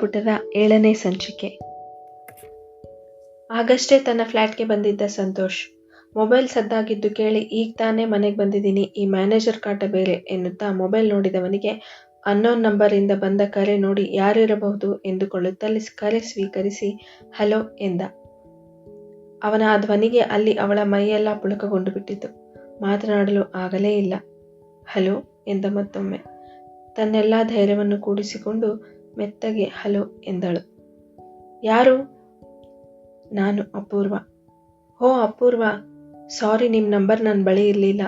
ಪುಟದ ಏಳನೇ ಸಂಚಿಕೆ. ಆಗಷ್ಟೇ ತನ್ನ ಫ್ಲ್ಯಾಟ್ಗೆ ಬಂದಿದ್ದ ಸಂತೋಷ್, ಮೊಬೈಲ್ ಸದ್ದಾಗಿದ್ದು ಕೇಳಿ ಈಗ ತಾನೇ ಮನೆಗೆ ಬಂದಿದ್ದೀನಿ, ಈ ಮ್ಯಾನೇಜರ್ ಕಾಟ ಬೇರೆ ಎನ್ನುತ್ತಾ ಮೊಬೈಲ್ ನೋಡಿದವನಿಗೆ ಅನ್ನೋನ್ ನಂಬರಿಂದ ಬಂದ ಕರೆ ನೋಡಿ ಯಾರಿರಬಹುದು ಎಂದುಕೊಳ್ಳುತ್ತಲೇ ಕರೆ ಸ್ವೀಕರಿಸಿ, ಹಲೋ ಎಂದ. ಅವನ ಆ ಧ್ವನಿಗೆ ಅಲ್ಲಿ ಅವಳ ಮೈಯೆಲ್ಲ ಪುಳಕಗೊಂಡು ಬಿಟ್ಟಿತು ಮಾತನಾಡಲು ಆಗಲೇ ಇಲ್ಲ. ಹಲೋ ಎಂದ ಮತ್ತೊಮ್ಮೆ. ತನ್ನೆಲ್ಲ ಧೈರ್ಯವನ್ನು ಕೂಡಿಸಿಕೊಂಡು ಮೆತ್ತಗೆ, ಹಲೋ ಎಂದಳು. ಯಾರು? ನಾನು, ಅಪೂರ್ವ. ಹೋ ಅಪೂರ್ವ. ಸಾರಿ ನಿಮ್ಮ ನಂಬರ್ ನನ್ನ ಬಳಿ ಇರಲಿಲ್ಲ.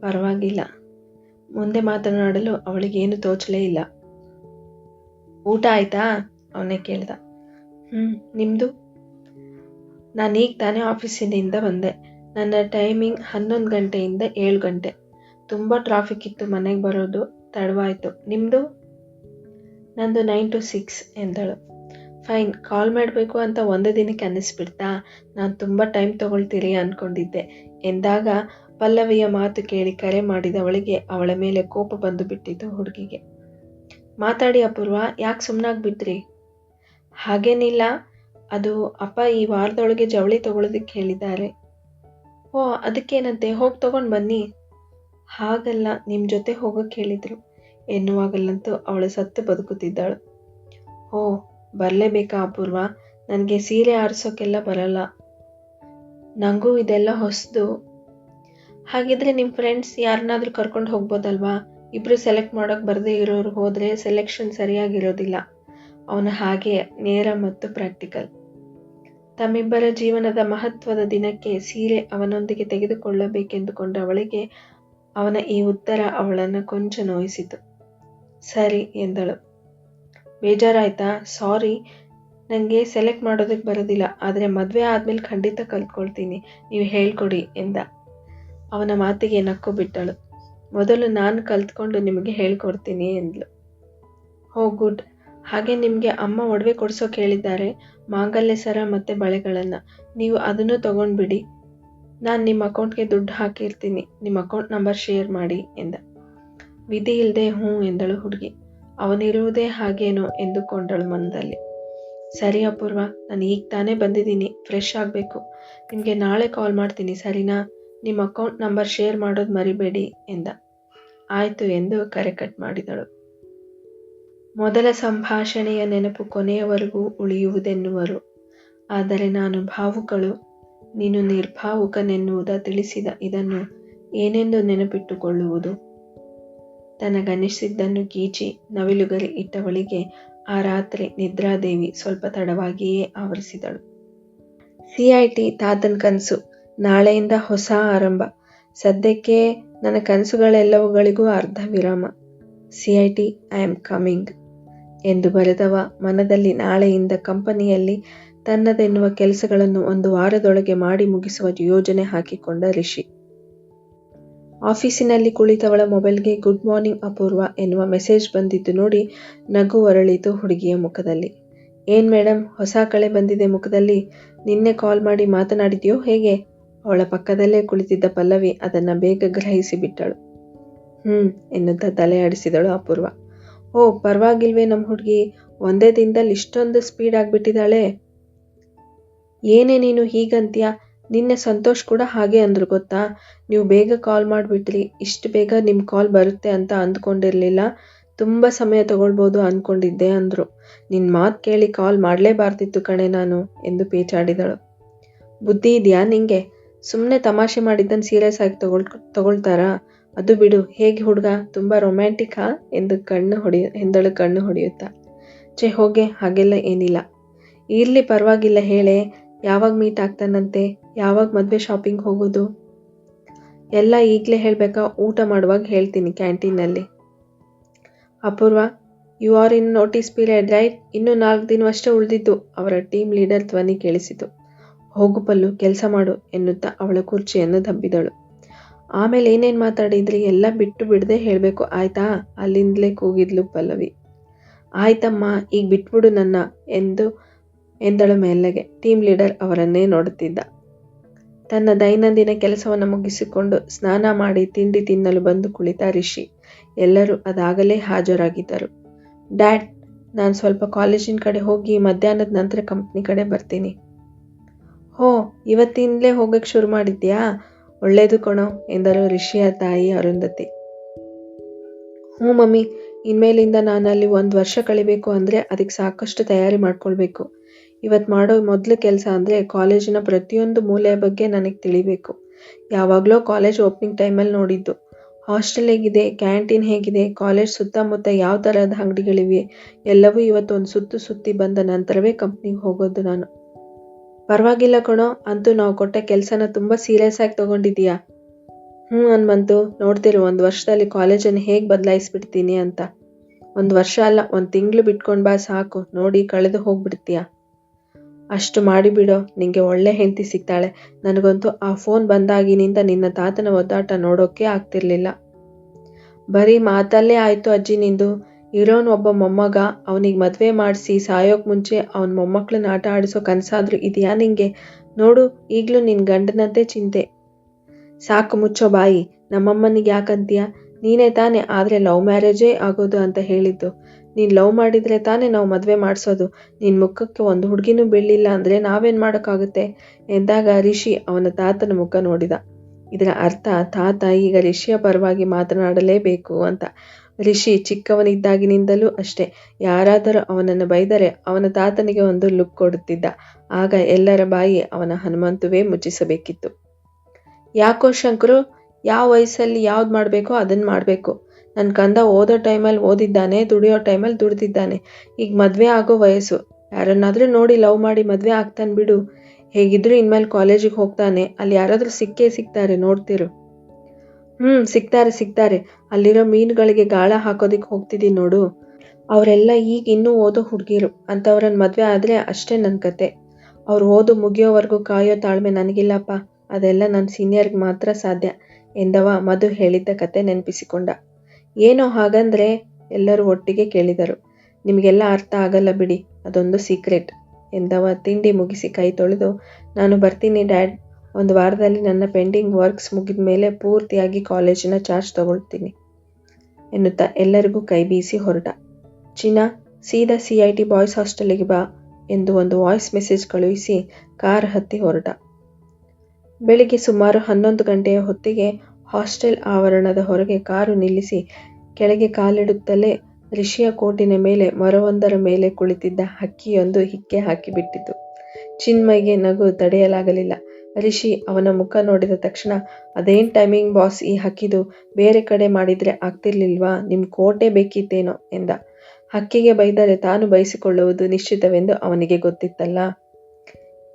ಪರವಾಗಿಲ್ಲ. ಮುಂದೆ ಮಾತನಾಡಲು ಅವಳಿಗೇನು ತೋಚಲೇ ಇಲ್ಲ. ಊಟ ಆಯ್ತಾ? ಅವನೇ ಕೇಳ್ದ. ಹ್ಞೂ ನಿಮ್ಮದು ನಾನೀಗ ತಾನೇ ಆಫೀಸಿನಿಂದ ಬಂದೆ. ನನ್ನ ಟೈಮಿಂಗ್ ಹನ್ನೊಂದು ಗಂಟೆಯಿಂದ ಏಳು ಗಂಟೆ. ತುಂಬ ಟ್ರಾಫಿಕ್ ಇತ್ತು ಮನೆಗೆ ಬರೋದು. ತಡವಾಯಿತು. ನಿಮ್ಮದು ನಂದು ನೈನ್ ಟು ಸಿಕ್ಸ್ ಎಂದಳು. ಫೈನ್ ಕಾಲ್ ಮಾಡಬೇಕು ಅಂತ ಒಂದೇ ದಿನಕ್ಕೆ ಅನ್ನಿಸ್ಬಿಡ್ತಾ ನಾನು ತುಂಬ ಟೈಮ್ ತಗೊಳ್ತೀರಿ ಅಂದ್ಕೊಂಡಿದ್ದೆ ಎಂದಾಗ ಪಲ್ಲವಿಯ ಮಾತು ಕೇಳಿ ಕರೆ ಮಾಡಿದವಳಿಗೆ ಅವಳ ಮೇಲೆ ಕೋಪ ಬಂದು ಬಿಟ್ಟಿತು ಹುಡುಗಿಗೆ. ಮಾತಾಡಿ ಅಪೂರ್ವ, ಯಾಕೆ ಸುಮ್ಮನಾಗ್ಬಿಟ್ರಿ ಹಾಗೇನಿಲ್ಲ, ಅದು ಅಪ್ಪ ಈ ವಾರದೊಳಗೆ ಜವಳಿ ತಗೊಳ್ಳೋದಕ್ಕೆ ಹೇಳಿದ್ದಾರೆ. ಓ, ಅದಕ್ಕೇನಂತೆ? ಹೋಗಿ ತಗೊಂಡು ಬನ್ನಿ. ಹಾಗಲ್ಲ ನಿಮ್ಮ ಜೊತೆ ಹೋಗೋಕ್ಕೆ ಹೇಳಿದರು. ಎನ್ನುವಾಗಲಂತೂ ಅವಳು ಸತ್ತು ಬದುಕುತ್ತಿದ್ದಾಳು. ಓ, ಬರಲೇಬೇಕಾ ಅಪೂರ್ವ? ನನಗೆ ಸೀರೆ ಆರಿಸೋಕ್ಕೆಲ್ಲ ಬರಲ್ಲ. ನನಗೂ ಇದೆಲ್ಲ ಹೊಸದು. ಹಾಗಿದ್ರೆ ನಿಮ್ಮ ಫ್ರೆಂಡ್ಸ್ ಯಾರನ್ನಾದ್ರೂ ಕರ್ಕೊಂಡು ಹೋಗ್ಬೋದಲ್ವಾ? ಇಬ್ಬರು ಸೆಲೆಕ್ಟ್ ಮಾಡೋಕ್ಕೆ ಬರದೇ ಇರೋರು ಹೋದರೆ ಸೆಲೆಕ್ಷನ್ ಸರಿಯಾಗಿರೋದಿಲ್ಲ. ಅವನ ಹಾಗೆ ನೇರ ಮತ್ತು ಪ್ರಾಕ್ಟಿಕಲ್ ತಮ್ಮಿಬ್ಬರ ಜೀವನದ ಮಹತ್ವದ ದಿನಕ್ಕೆ ಸೀರೆ ಅವನೊಂದಿಗೆ ತೆಗೆದುಕೊಳ್ಳಬೇಕೆಂದುಕೊಂಡ ಅವಳಿಗೆ ಅವನ ಈ ಉತ್ತರ ಅವಳನ್ನು ಕೊಂಚ ನೋಯಿಸಿತು. ಸರಿ ಎಂದಳು. ಬೇಜಾರಾಯ್ತಾ? ಸಾರಿ. ನನಗೆ ಸೆಲೆಕ್ಟ್ ಮಾಡೋದಕ್ಕೆ ಬರೋದಿಲ್ಲ. ಆದರೆ ಮದುವೆ ಆದಮೇಲೆ ಖಂಡಿತ ಕಲ್ತ್ಕೊಳ್ತೀನಿ. ನೀವು ಹೇಳ್ಕೊಡಿ ಎಂದ. ಅವನ ಮಾತಿಗೆ ನಕ್ಕು ಬಿಟ್ಟಳು ಮೊದಲು ನಾನು ಕಲ್ತ್ಕೊಂಡು ನಿಮಗೆ ಹೇಳ್ಕೊಡ್ತೀನಿ ಎಂದಳು ಹೋ, ಗುಡ್. ಹಾಗೆ ನಿಮಗೆ ಅಮ್ಮ ಒಡವೆ ಕೊಡಿಸೋ ಹೇಳಿದ್ದಾರೆ ಮಾಂಗಲ್ಯ ಸರ ಮತ್ತು ಬಳೆಗಳನ್ನು. ನೀವು ಅದನ್ನು ತಗೊಂಡ್ಬಿಡಿ. ನಾನು ನಿಮ್ಮ ಅಕೌಂಟ್ಗೆ ದುಡ್ಡು ಹಾಕಿರ್ತೀನಿ. ನಿಮ್ಮ ಅಕೌಂಟ್ ನಂಬರ್ ಶೇರ್ ಮಾಡಿ ಎಂದ. ವಿಧಿ ಇಲ್ಲದೆ ಹ್ಞೂ ಎಂದಳು ಹುಡುಗಿ. ಅವನಿರುವುದೇ ಹಾಗೇನೋ ಎಂದುಕೊಂಡಳು ಮನದಲ್ಲಿ. ಸರಿ ಅಪೂರ್ವ, ನಾನು ಈಗ ತಾನೇ ಬಂದಿದ್ದೀನಿ ಫ್ರೆಶ್ ಆಗಬೇಕು. ನಿಮಗೆ ನಾಳೆ ಕಾಲ್ ಮಾಡ್ತೀನಿ, ಸರಿನಾ? ನಿಮ್ಮ ಅಕೌಂಟ್ ನಂಬರ್ ಶೇರ್ ಮಾಡೋದು ಮರಿಬೇಡಿ ಎಂದ. ಆಯಿತು ಎಂದು ಕರೆ ಕಟ್ ಮಾಡಿದಳು. ಮೊದಲ ಸಂಭಾಷಣೆಯ ನೆನಪು ಕೊನೆಯವರೆಗೂ ಉಳಿಯುವುದೆನ್ನುವರು. ಆದರೆ ನಾನು ಭಾವುಕಳು, ನೀನು ನಿರ್ಭಾವುಕನೆನ್ನುವುದ ತಿಳಿಸಿದ ಇದನ್ನು ಏನೆಂದು ನೆನಪಿಟ್ಟುಕೊಳ್ಳುವುದು? ತನಗನಿಸಿದ್ದನ್ನು ಗೀಚಿ ನವಿಲುಗರಿ ಇಟ್ಟವಳಿಗೆ ಆ ರಾತ್ರಿ ನಿದ್ರಾದೇವಿ ಸ್ವಲ್ಪ ತಡವಾಗಿಯೇ ಆವರಿಸಿದಳು. ಸಿಐಟಿ ತಾತನ ಕನಸು, ನಾಳೆಯಿಂದ ಹೊಸ ಆರಂಭ. ಸದ್ಯಕ್ಕೆ ನನ್ನ ಕನಸುಗಳೆಲ್ಲವುಗಳಿಗೂ ಅರ್ಧ ವಿರಾಮ. C I T, I am coming ಎಂದು ಬರೆದವ ಮನದಲ್ಲಿ ನಾಳೆಯಿಂದ ಕಂಪನಿಯಲ್ಲಿ ತನ್ನದೆನ್ನುವ ಕೆಲಸಗಳನ್ನು ಒಂದು ವಾರದೊಳಗೆ ಮಾಡಿ ಮುಗಿಸುವ ಯೋಜನೆ ಹಾಕಿಕೊಂಡ ರಿಷಿ. ಆಫೀಸಿನಲ್ಲಿ ಕುಳಿತವಳ ಮೊಬೈಲ್ಗೆ ಗುಡ್ ಮಾರ್ನಿಂಗ್ ಅಪೂರ್ವ ಎನ್ನುವ ಮೆಸೇಜ್ ಬಂದಿದ್ದು ನೋಡಿ ನಗು ಹೊರಳಿತು ಹುಡುಗಿಯ ಮುಖದಲ್ಲಿ. ಏನ್ ಮೇಡಮ್ ಹೊಸ ಕಳೆ ಬಂದಿದೆ ಮುಖದಲ್ಲಿ. ನಿನ್ನೆ ಕಾಲ್ ಮಾಡಿ ಮಾತನಾಡಿದ್ಯೋ ಹೇಗೆ? ಅವಳ ಪಕ್ಕದಲ್ಲೇ ಕುಳಿತಿದ್ದ ಪಲ್ಲವಿ ಅದನ್ನು ಬೇಗ ಗ್ರಹಿಸಿ ಬಿಟ್ಟಳು. ಹ್ಮ್, ಎನ್ನುತ್ತಾ ತಲೆ ಆಡಿಸಿದಳು ಅಪೂರ್ವ. ಓ, ಪರವಾಗಿಲ್ವೇ ನಮ್ಮ ಹುಡುಗಿ? ಒಂದೇ ದಿನದಲ್ಲಿ ಇಷ್ಟೊಂದು ಸ್ಪೀಡ್ ಆಗಿಬಿಟ್ಟಿದ್ದಾಳೆ ಏನೇ ನೀನು ಹೀಗಂತ್ಯ? ನಿನ್ನೆ ಸಂತೋಷ್ ಕೂಡ ಹಾಗೆ ಅಂದ್ರು ಗೊತ್ತಾ? ನೀವು ಬೇಗ ಕಾಲ್ ಮಾಡಿಬಿಟ್ರಿ, ಇಷ್ಟು ಬೇಗ ನಿಮ್ಮ ಕಾಲ್ ಬರುತ್ತೆ ಅಂತ ಅಂದ್ಕೊಂಡಿರಲಿಲ್ಲ. ತುಂಬ ಸಮಯ ತಗೊಳ್ಬೋದು ಅಂದ್ಕೊಂಡಿದ್ದೆ ಅಂದರು. ನಿನ್ನ ಮಾತು ಕೇಳಿ ಕಾಲ್ ಮಾಡಲೇಬಾರ್ದಿತ್ತು ಕಣೆ ನಾನು, ಎಂದು ಪೇಚಾಡಿದಳು. ಬುದ್ಧಿ ಇದೆಯಾ ನಿಂಗೆ? ಸುಮ್ಮನೆ ತಮಾಷೆ ಮಾಡಿದ್ದನ್ನು ಸೀರಿಯಸ್ ಆಗಿ ತಗೊಳ್, ತಗೊಳ್ತಾರಾ? ಅದು ಬಿಡು, ಹೇಗೆ ಹುಡುಗ? ತುಂಬ ರೊಮ್ಯಾಂಟಿಕಾ ಎಂದು ಕಣ್ಣು ಹೊಡೆಯ ಎಂದಳು ಕಣ್ಣು ಹೊಡೆಯುತ್ತಾ. ಛೇ, ಹೋಗೆ, ಹಾಗೆಲ್ಲ ಏನಿಲ್ಲ. ಇರಲಿ ಪರವಾಗಿಲ್ಲ ಹೇಳೆ, ಯಾವಾಗ ಮೀಟ್ ಆಗ್ತಾನಂತೆ? ಯಾವಾಗ ಮದುವೆ ಶಾಪಿಂಗ್ ಹೋಗೋದು? ಎಲ್ಲ ಈಗಲೇ ಹೇಳಬೇಕಾ? ಊಟ ಮಾಡುವಾಗ ಹೇಳ್ತೀನಿ ಕ್ಯಾಂಟೀನಲ್ಲಿ Apoorva you are in notice period right ಇನ್ನೂ ನಾಲ್ಕು ದಿನವಷ್ಟೇ ಉಳಿದಿದ್ದು. ಅವರ ಟೀಮ್ ಲೀಡರ್ ಧ್ವನಿ ಕೇಳಿಸಿತು. ಹೋಗು ಪಲ್ಲು, ಕೆಲಸ ಮಾಡು ಎನ್ನುತ್ತಾ ಅವಳ ಕುರ್ಚಿಯನ್ನು ದಬ್ಬಿದಳು. ಆಮೇಲೆ ಏನೇನು ಮಾತಾಡಿದ್ರಿ? ಎಲ್ಲ ಬಿಟ್ಟು ಬಿಡದೆ ಹೇಳಬೇಕು, ಆಯ್ತಾ? ಅಲ್ಲಿಂದಲೇ ಕೂಗಿದ್ಲು ಪಲ್ಲವಿ. ಆಯ್ತಮ್ಮ, ಈಗ ಬಿಟ್ಬಿಡು ನನ್ನ, ಎಂದು, ಎಂದಳು ಮೇಲೆಗೆ ಟೀಮ್ ಲೀಡರ್ ಅವರನ್ನೇ ನೋಡುತ್ತಿದ್ದ. ತನ್ನ ದೈನಂದಿನ ಕೆಲಸವನ್ನು ಮುಗಿಸಿಕೊಂಡು ಸ್ನಾನ ಮಾಡಿ ತಿಂಡಿ ತಿನ್ನಲು ಬಂದು ಕುಳಿತ ರಿಷಿ. ಎಲ್ಲರೂ ಅದಾಗಲೇ ಹಾಜರಾಗಿದ್ದರು. ಡ್ಯಾಡ್, ನಾನು ಸ್ವಲ್ಪ ಕಾಲೇಜಿನ ಕಡೆ ಹೋಗಿ ಮಧ್ಯಾಹ್ನದ ನಂತರ ಕಂಪ್ನಿ ಕಡೆ ಬರ್ತೀನಿ. ಹೋ, ಇವತ್ತಿಂದಲೇ ಹೋಗಕ್ಕೆ ಶುರು ಮಾಡಿದ್ಯಾ? ಒಳ್ಳೇದು ಕಣೋ, ಎಂದರು ರಿಷಿಯ ತಾಯಿ ಅರುಂಧತಿ. ಹ್ಞೂ ಮಮ್ಮಿ, ಇನ್ಮೇಲಿಂದ ನಾನು ಅಲ್ಲಿ ಒಂದು ವರ್ಷ ಕಳಿಬೇಕು ಅಂದರೆ ಅದಕ್ಕೆ ಸಾಕಷ್ಟು ತಯಾರಿ ಮಾಡ್ಕೊಳ್ಬೇಕು. ಇವತ್ತು ಮಾಡೋ ಮೊದಲು ಕೆಲಸ ಅಂದರೆ ಕಾಲೇಜಿನ ಪ್ರತಿಯೊಂದು ಮೂಲೆಯ ಬಗ್ಗೆ ನನಗೆ ತಿಳಿಬೇಕು. ಯಾವಾಗಲೋ ಕಾಲೇಜ್ ಓಪನಿಂಗ್ ಟೈಮಲ್ಲಿ ನೋಡಿದ್ದು. ಹಾಸ್ಟೆಲ್ ಹೇಗಿದೆ, ಕ್ಯಾಂಟೀನ್ ಹೇಗಿದೆ, ಕಾಲೇಜ್ ಸುತ್ತಮುತ್ತ ಯಾವ ಥರದ ಅಂಗಡಿಗಳಿವೆ, ಎಲ್ಲವೂ ಇವತ್ತು ಒಂದು ಸುತ್ತು ಸುತ್ತಿ ಬಂದ ನಂತರವೇ ಕಂಪ್ನಿಗೆ ಹೋಗೋದು ನಾನು. ಪರವಾಗಿಲ್ಲ ಕಣೋ, ಅಂತೂ ನಾವು ಕೊಟ್ಟ ಕೆಲಸನ ತುಂಬ ಸೀರಿಯಸ್ ಆಗಿ ತೊಗೊಂಡಿದ್ದೀಯಾ? ಹ್ಞೂ ಅನ್ಬಂತು ನೋಡ್ತಿರು, ಒಂದು ವರ್ಷದಲ್ಲಿ ಕಾಲೇಜನ್ನು ಹೇಗೆ ಬದಲಾಯಿಸ್ಬಿಡ್ತೀನಿ ಅಂತ. ಒಂದು ವರ್ಷ ಅಲ್ಲ, ಒಂದು ತಿಂಗಳು ಬಿಟ್ಕೊಂಡು ಬಾ ಸಾಕು, ನೋಡಿ ಕಳೆದು ಹೋಗ್ಬಿಡ್ತೀಯ? ಅಷ್ಟು ಮಾಡಿಬಿಡೋ ನಿಂಗೆ ಒಳ್ಳೆ ಹೆಂಡತಿ ಸಿಗ್ತಾಳೆ. ನನಗಂತೂ ಆ ಫೋನ್ ಬಂದಾಗಿನಿಂದ ನಿನ್ನ ತಾತನ ಒದ್ದಾಟ ನೋಡೋಕೆ ಆಗ್ತಿರ್ಲಿಲ್ಲ. ಬರೀ ಮಾತಲ್ಲೇ ಆಯ್ತು ಅಜ್ಜಿ ನಿಂದು. ಇರೋನ್ ಒಬ್ಬ ಮೊಮ್ಮಗ, ಅವನಿಗೆ ಮದುವೆ ಮಾಡಿಸಿ ಸಾಯೋಕ್ ಮುಂಚೆ ಅವನ ಮೊಮ್ಮಕ್ಕಳನ್ನ ಆಟ ಆಡಿಸೋ ಕನಸಾದ್ರೂ ಇದೆಯಾ ನಿಂಗೆ? ನೋಡು, ಈಗಲೂ ನಿನ್ನ ಗಂಡನದ್ದೇ ಚಿಂತೆ. ಸಾಕು ಮುಚ್ಚೋ ಬಾಯಿ, ನಮ್ಮಮ್ಮನಿಗೆ ಯಾಕಂತೀಯ? ನೀನೇ ತಾನೇ, ಆದರೆ ಲವ್ ಮ್ಯಾರೇಜೇ ಆಗೋದು ಅಂತ ಹೇಳಿದ್ದು. ನೀನು ಲವ್ ಮಾಡಿದರೆ ತಾನೇ ನಾವು ಮದುವೆ ಮಾಡಿಸೋದು. ನಿನ್ನ ಮುಖಕ್ಕೆ ಒಂದು ಹುಡುಗಿನೂ ಬೀಳಲಿಲ್ಲ ಅಂದರೆ ನಾವೇನು ಮಾಡೋಕ್ಕಾಗುತ್ತೆ? ಎಂದಾಗ ರಿಷಿ ಅವನ ತಾತನ ಮುಖ ನೋಡಿದ. ಇದರ ಅರ್ಥ, ತಾತ ಈಗ ರಿಷಿಯ ಪರವಾಗಿ ಮಾತನಾಡಲೇಬೇಕು ಅಂತ. ರಿಷಿ ಚಿಕ್ಕವನಿದ್ದಾಗಿನಿಂದಲೂ ಅಷ್ಟೇ. ಯಾರಾದರೂ ಅವನನ್ನು ಬೈದರೆ ಅವನ ತಾತನಿಗೆ ಒಂದು ಲುಕ್ ಕೊಡುತ್ತಿದ್ದ. ಆಗ ಎಲ್ಲರ ಬಾಯಿ ಅವನ ಹನುಮಂತುವೇ ಮುಚ್ಚಿಸಬೇಕಿತ್ತು. ಯಾಕೋ ಶಂಕರು, ಯಾವ ವಯಸ್ಸಲ್ಲಿ ಯಾವ್ದು ಮಾಡಬೇಕೋ ಅದನ್ನು ಮಾಡಬೇಕು. ನನ್ನ ಕಂದ ಓದೋ ಟೈಮಲ್ಲಿ ಓದಿದ್ದಾನೆ, ದುಡಿಯೋ ಟೈಮಲ್ಲಿ ದುಡ್ದಿದ್ದಾನೆ. ಈಗ ಮದುವೆ ಆಗೋ ವಯಸ್ಸು. ಯಾರನ್ನಾದರೂ ನೋಡಿ ಲವ್ ಮಾಡಿ ಮದುವೆ ಆಗ್ತಾನೆ ಬಿಡು. ಹೇಗಿದ್ರು ಇನ್ಮೇಲೆ ಕಾಲೇಜಿಗೆ ಹೋಗ್ತಾನೆ. ಅಲ್ಲಿ ಯಾರಾದರೂ ಸಿಕ್ಕೇ ಸಿಗ್ತಾರೆ ನೋಡ್ತಿರು. ಹ್ಞೂ ಸಿಗ್ತಾರೆ ಸಿಗ್ತಾರೆ ಅಲ್ಲಿರೋ ಮೀನುಗಳಿಗೆ ಗಾಳ ಹಾಕೋದಕ್ಕೆ ಹೋಗ್ತಿದ್ದೀನಿ ನೋಡು. ಅವರೆಲ್ಲ ಈಗ ಇನ್ನೂ ಓದೋ ಹುಡುಗಿರು. ಅಂಥವ್ರನ್ನ ಮದುವೆ ಆದರೆ ಅಷ್ಟೇ ನನ್ನ ಕತೆ. ಅವ್ರು ಓದು ಮುಗಿಯೋವರೆಗೂ ಕಾಯೋ ತಾಳ್ಮೆ ನನಗಿಲ್ಲಪ್ಪ. ಅದೆಲ್ಲ ನನ್ನ ಸೀನಿಯರ್ಗೆ ಮಾತ್ರ ಸಾಧ್ಯ. ಎಂದವ ಮಧು ಹೇಳಿದ್ದ ಕತೆ ನೆನಪಿಸಿಕೊಂಡ. ಏನೋ ಹಾಗಂದ್ರೆ ಎಲ್ಲರೂ ಒಟ್ಟಿಗೆ ಕೇಳಿದರು. ನಿಮಗೆಲ್ಲ ಅರ್ಥ ಆಗಲ್ಲ ಬಿಡಿ, ಅದೊಂದು ಸೀಕ್ರೆಟ್ ಎಂದವ. ತಿಂಡಿ ಮುಗಿಸಿ ಕೈ ತೊಳೆದು, ನಾನು ಬರ್ತೀನಿ ಡ್ಯಾಡ್, ಒಂದು ವಾರದಲ್ಲಿ ನನ್ನ ಪೆಂಡಿಂಗ್ ವರ್ಕ್ಸ್ ಮುಗಿದ ಮೇಲೆ ಪೂರ್ತಿಯಾಗಿ ಕಾಲೇಜಿನ ಚಾರ್ಜ್ ತಗೊಳ್ತೀನಿ ಎನ್ನುತ್ತಾ ಎಲ್ಲರಿಗೂ ಕೈ ಬೀಸಿ ಹೊರಟ. ಚಿನ್ನ, ಸೀದಾ ಸಿ ಐ ಟಿ ಬಾಯ್ಸ್ ಹಾಸ್ಟೆಲಿಗೆ ಬಾ ಎಂದು ಒಂದು ವಾಯ್ಸ್ ಮೆಸೇಜ್ ಕಳುಹಿಸಿ ಕಾರ್ ಹತ್ತಿ ಹೊರಟ. ಬೆಳಿಗ್ಗೆ ಸುಮಾರು ಹನ್ನೊಂದು ಗಂಟೆಯ ಹೊತ್ತಿಗೆ ಹಾಸ್ಟೆಲ್ ಆವರಣದ ಹೊರಗೆ ಕಾರು ನಿಲ್ಲಿಸಿ ಕೆಳಗೆ ಕಾಲಿಡುತ್ತಲೇ ರಿಷಿಯ ಕೋಟಿನ ಮೇಲೆ ಮರವೊಂದರ ಮೇಲೆ ಕುಳಿತಿದ್ದ ಹಕ್ಕಿಯೊಂದು ಹಿಕ್ಕೆ ಹಾಕಿಬಿಟ್ಟಿತು. ಚಿನ್ಮಯ್ಗೆ ನಗು ತಡೆಯಲಾಗಲಿಲ್ಲ. ರಿಷಿ ಅವನ ಮುಖ ನೋಡಿದ ತಕ್ಷಣ, ಅದೇನ್ ಟೈಮಿಂಗ್ ಬಾಸ್ ಈ ಹಕ್ಕಿದು? ಬೇರೆ ಕಡೆ ಮಾಡಿದ್ರೆ ಆಗ್ತಿರ್ಲಿಲ್ವಾ? ನಿಮ್ ಕೋಟೆ ಬೇಕಿತ್ತೇನೋ? ಎಂದ. ಹಕ್ಕಿಗೆ ಬೈದರೆ ತಾನು ಬಯಸಿಕೊಳ್ಳುವುದು ನಿಶ್ಚಿತವೆಂದು ಅವನಿಗೆ ಗೊತ್ತಿತ್ತಲ್ಲ.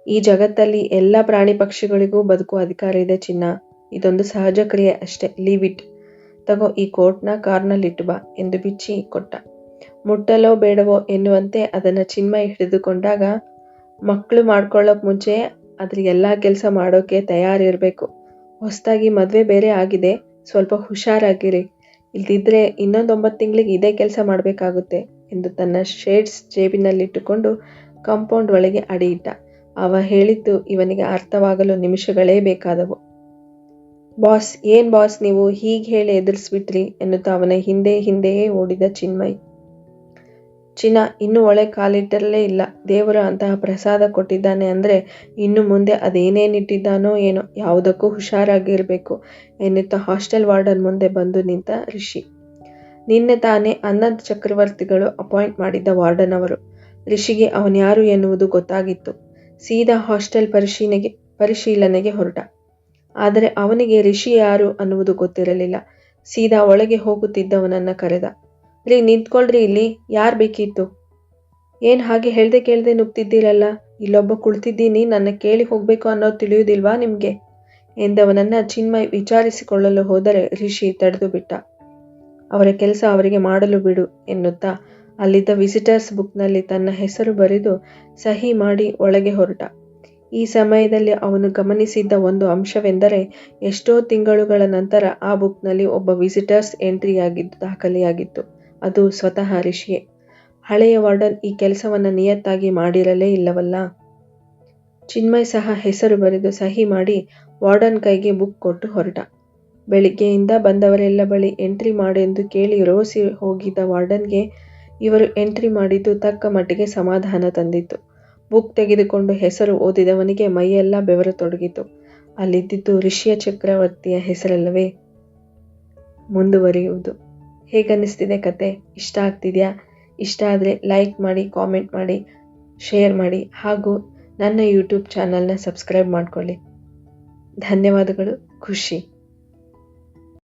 ಈ ಜಗತ್ತಲ್ಲಿ ಎಲ್ಲ ಪ್ರಾಣಿ ಪಕ್ಷಿಗಳಿಗೂ ಬದುಕುವ ಅಧಿಕಾರ ಇದೆ ಚಿನ್ನ. ಇದೊಂದು ಸಹಜ ಕ್ರಿಯೆ ಅಷ್ಟೇ. ಲೀವ್ ಇಟ್ ತಗೋ ಈ ಕೋಟ್ನ ಕಾರ್ನಲ್ಲಿಟ್ಟು ಬಾ ಎಂದು ಬಿಚ್ಚಿ ಕೊಟ್ಟ. ಮುಟ್ಟಲೋ ಬೇಡವೋ ಎನ್ನುವಂತೆ ಅದನ್ನು ಚಿನ್ಮಯ್ ಹಿಡಿದುಕೊಂಡಾಗ ಮಕ್ಕಳು ಮಾಡ್ಕೊಳ್ಳೋಕೆ ಮುಂಚೆ ಅದ್ರ ಎಲ್ಲ ಕೆಲಸ ಮಾಡೋಕೆ ತಯಾರಿರಬೇಕು. ಹೊಸದಾಗಿ ಮದುವೆ ಬೇರೆ ಆಗಿದೆ. ಸ್ವಲ್ಪ ಹುಷಾರಾಗಿರಿ. ಇಲ್ದಿದ್ರೆ ಇನ್ನೊಂದು ಒಂಬತ್ತು ತಿಂಗಳಿಗೆ ಇದೇ ಕೆಲಸ ಮಾಡಬೇಕಾಗುತ್ತೆ ಎಂದು ತನ್ನ ಶೇಡ್ಸ್ ಜೇಬಿನಲ್ಲಿಟ್ಟುಕೊಂಡು ಕಾಂಪೌಂಡ್ ಒಳಗೆ ಅಡಿಯಿಟ್ಟ ಅವ ಹೇಳಿದ್ದು ಇವನಿಗೆ ಅರ್ಥವಾಗಲು ನಿಮಿಷಗಳೇ ಬೇಕಾದವು. ಬಾಸ್, ಏನ್ ಬಾಸ್, ನೀವು ಹೀಗೆ ಹೇಳಿ ಎದುರಿಸ್ಬಿಟ್ರಿ ಎನ್ನುತ್ತಾ ಅವನ ಹಿಂದೆ ಹಿಂದೆಯೇ ಓಡಿದ ಚಿನ್ಮಯ್. ಚಿನ್ನ, ಇನ್ನು ಒಳೆ ಕಾಲಿಟ್ಟರಲೇ ಇಲ್ಲ. ದೇವರು ಅಂತಹ ಪ್ರಸಾದ ಕೊಟ್ಟಿದ್ದಾನೆ ಅಂದರೆ ಇನ್ನು ಮುಂದೆ ಅದೇನೇನಿಟ್ಟಿದ್ದಾನೋ ಏನೋ, ಯಾವುದಕ್ಕೂ ಹುಷಾರಾಗಿರಬೇಕು ಎನ್ನುತ್ತಾ ಹಾಸ್ಟೆಲ್ ವಾರ್ಡನ್ ಮುಂದೆ ಬಂದು ನಿಂತ ರಿಷಿ. ನಿನ್ನೆ ತಾನೇ ಅನ್ನದ್ ಚಕ್ರವರ್ತಿಗಳು ಅಪಾಯಿಂಟ್ ಮಾಡಿದ್ದ ವಾರ್ಡನ್ ಅವರು. ರಿಷಿಗೆ ಅವನ್ಯಾರು ಎನ್ನುವುದು ಗೊತ್ತಾಗಿತ್ತು. ಸೀದಾ ಹಾಸ್ಟೆಲ್ ಪರಿಶೀಲನೆಗೆ ಪರಿಶೀಲನೆಗೆ ಹೊರಟ. ಆದರೆ ಅವನಿಗೆ ರಿಷಿ ಯಾರು ಅನ್ನುವುದು ಗೊತ್ತಿರಲಿಲ್ಲ. ಸೀದಾ ಒಳಗೆ ಹೋಗುತ್ತಿದ್ದವನನ್ನ ಕರೆದ, ರೀ, ನಿಂತ್ಕೊಳ್ರಿ ಇಲ್ಲಿ, ಯಾರು ಬೇಕಿತ್ತು? ಏನು ಹಾಗೆ ಹೇಳ್ದೆ ಕೇಳ್ದೆ ನುಗ್ತಿದ್ದೀರಲ್ಲ, ಇಲ್ಲೊಬ್ಬ ಕುಳಿತಿದ್ದೀನಿ, ನನ್ನ ಕೇಳಿ ಹೋಗಬೇಕು ಅನ್ನೋದು ತಿಳಿಯುವುದಿಲ್ವಾ ನಿಮಗೆ? ಎಂದವನನ್ನ ಚಿನ್ಮಯ್ ವಿಚಾರಿಸಿಕೊಳ್ಳಲು ಹೋದರೆ ರಿಷಿ ತಡೆದು ಬಿಟ್ಟ, ಅವರ ಕೆಲಸ ಅವರಿಗೆ ಮಾಡಲು ಬಿಡು, ಎನ್ನುತ್ತಾ ಅಲ್ಲಿದ್ದ ವಿಸಿಟರ್ಸ್ ಬುಕ್ನಲ್ಲಿ ತನ್ನ ಹೆಸರು ಬರೆದು ಸಹಿ ಮಾಡಿ ಒಳಗೆ ಹೊರಟ. ಈ ಸಮಯದಲ್ಲಿ ಅವನು ಗಮನಿಸಿದ್ದ ಒಂದು ಅಂಶವೆಂದರೆ ಎಷ್ಟೋ ತಿಂಗಳುಗಳ ನಂತರ ಆ ಬುಕ್ನಲ್ಲಿ ಒಬ್ಬ ವಿಸಿಟರ್ಸ್ ಎಂಟ್ರಿಯಾಗಿದ್ದು ದಾಖಲೆಯಾಗಿತ್ತು. ಅದು ಸ್ವತಃ ರಿಷಿಯೇ. ಹಳೆಯ ವಾರ್ಡನ್ ಈ ಕೆಲಸವನ್ನು ನಿಯತ್ತಾಗಿ ಮಾಡಿರಲೇ ಇಲ್ಲವಲ್ಲ? ಚಿನ್ಮಯ್ ಸಹ ಹೆಸರು ಬರೆದು ಸಹಿ ಮಾಡಿ ವಾರ್ಡನ್ ಕೈಗೆ ಬುಕ್ ಕೊಟ್ಟು ಹೊರಟ. ಬೆಳಿಗ್ಗೆಯಿಂದ ಬಂದವರೆಲ್ಲ ಬಳಿ ಎಂಟ್ರಿ ಮಾಡೆಂದು ಕೇಳಿ ರೋಸಿ ಹೋಗಿದ್ದ ವಾರ್ಡನ್ಗೆ ಇವರು ಎಂಟ್ರಿ ಮಾಡಿದ್ದು ತಕ್ಕ ಮಟ್ಟಿಗೆ ಸಮಾಧಾನ ತಂದಿತ್ತು. ಬುಕ್ ತೆಗೆದುಕೊಂಡು ಹೆಸರು ಓದಿದವನಿಗೆ ಮೈಯೆಲ್ಲ ಬೆವರತೊಡಗಿತು. ಅಲ್ಲಿದ್ದಿದ್ದು ಋಷಿಯ ಚಕ್ರವರ್ತಿಯ ಹೆಸರಲ್ಲವೇ? ಮುಂದುವರಿಯುವುದು. ಹೇಗನ್ನಿಸ್ತಿದೆ ಕತೆ? ಇಷ್ಟ ಆಗ್ತಿದೆಯಾ ಇಷ್ಟ ಆದರೆ ಲೈಕ್ ಮಾಡಿ, ಕಾಮೆಂಟ್ ಮಾಡಿ, ಶೇರ್ ಮಾಡಿ ಹಾಗೂ ನನ್ನ ಯೂಟ್ಯೂಬ್ ಚಾನಲ್ನ ಸಬ್ಸ್ಕ್ರೈಬ್ ಮಾಡಿಕೊಳ್ಳಿ ಧನ್ಯವಾದಗಳು. ಖುಷಿ